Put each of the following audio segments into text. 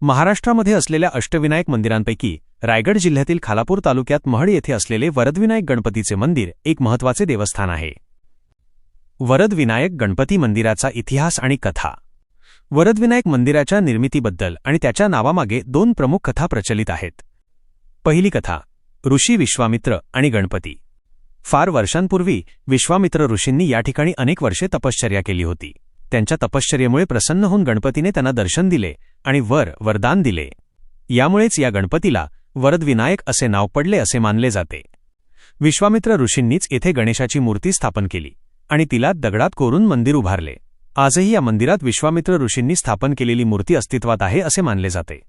महाराष्ट्रामध्ये असलेल्या अष्टविनायक मंदिरांपैकी रायगड जिल्ह्यातील खालापूर तालुक्यात महड येथे असलेले वरदविनायक गणपतीचे मंदिर एक महत्त्वाचे देवस्थान आहे. वरदविनायक गणपती मंदिराचा इतिहास आणि कथा. वरदविनायक मंदिराच्या निर्मितीबद्दल आणि त्याच्या नावामागे दोन प्रमुख कथा प्रचलित आहेत. पहिली कथा ऋषी विश्वामित्र आणि गणपती. फार वर्षांपूर्वी विश्वामित्र ऋषींनी या ठिकाणी अनेक वर्षे तपश्चर्या केली होती. त्यांच्या तपश्चर्येमुळे प्रसन्न होऊन गणपतीने त्यांना दर्शन दिले आणि वर वरदान दिले. यामुळेच या गणपतीला वरदविनायक असे नाव पडले असे मानले जाते. विश्वामित्र ऋषींनीच येथे गणेशाची मूर्ती स्थापन केली आणि तिला दगडात कोरून मंदिर उभारले. आजही या मंदिरात विश्वामित्र ऋषींनी स्थापन केलेली मूर्ती अस्तित्वात आहे असे मानले जाते.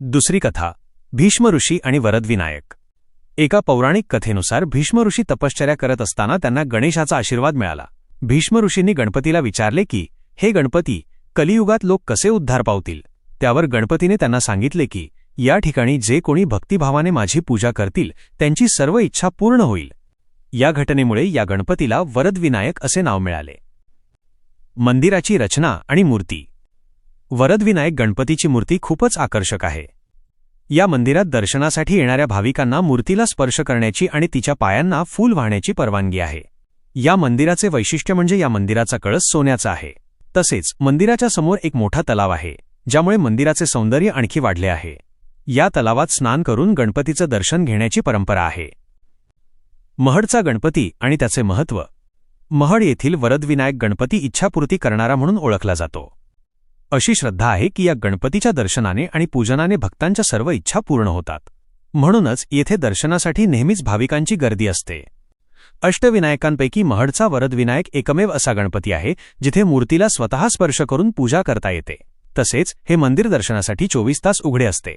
दुसरी कथा भीष्म ऋषी आणि वरदविनायक. एका पौराणिक कथेनुसार भीष्म ऋषी तपश्चर्या करत असताना त्यांना गणेशाचा आशीर्वाद मिळाला. भीष्म ऋषींनी गणपतीला विचारले की हे गणपती कलियुगात लोक कसे उद्धार पावतील? त्यावर गणपतीने त्यांना सांगितले की या ठिकाणी जे कोणी भक्तिभावाने माझी पूजा करतील त्यांची सर्व इच्छा पूर्ण होईल. या घटनेमुळे या गणपतीला वरदविनायक असे नाव मिळाले. मंदिराची रचना आणि मूर्ती. वरदविनायक गणपतीची मूर्ती खूपच आकर्षक आहे. या मंदिरात दर्शनासाठी येणाऱ्या भाविकांना मूर्तीला स्पर्श करण्याची आणि तिच्या पायांना फूल वाहण्याची परवानगी आहे. या मंदिराचे वैशिष्ट्य म्हणजे या मंदिराचा कळस सोन्याचा आहे. तसेच मंदिराच्या समोर एक मोठा तलाव आहे. ज्यामुळे मंदिराचे सौंदर्य आणखी वाढले आहे. या तलावात स्नान करून गणपतीचं दर्शन घेण्याची परंपरा आहे. महडचा गणपती आणि त्याचे महत्त्व. महड येथील वरदविनायक गणपती इच्छापूर्ती करणारा म्हणून ओळखला जातो. अशी श्रद्धा आहे की या गणपतीच्या दर्शनाने आणि पूजनाने भक्तांच्या सर्व इच्छा पूर्ण होतात. म्हणूनच येथे दर्शनासाठी नेहमीच भाविकांची गर्दी असते. अष्टविनायकांपैकी महडचा वरदविनायक एकमेव असा गणपती आहे जिथे मूर्तीला स्वतः स्पर्श करून पूजा करता येते. तसेच हे मंदिर दर्शनासाठी चोवीस तास उघडे असते.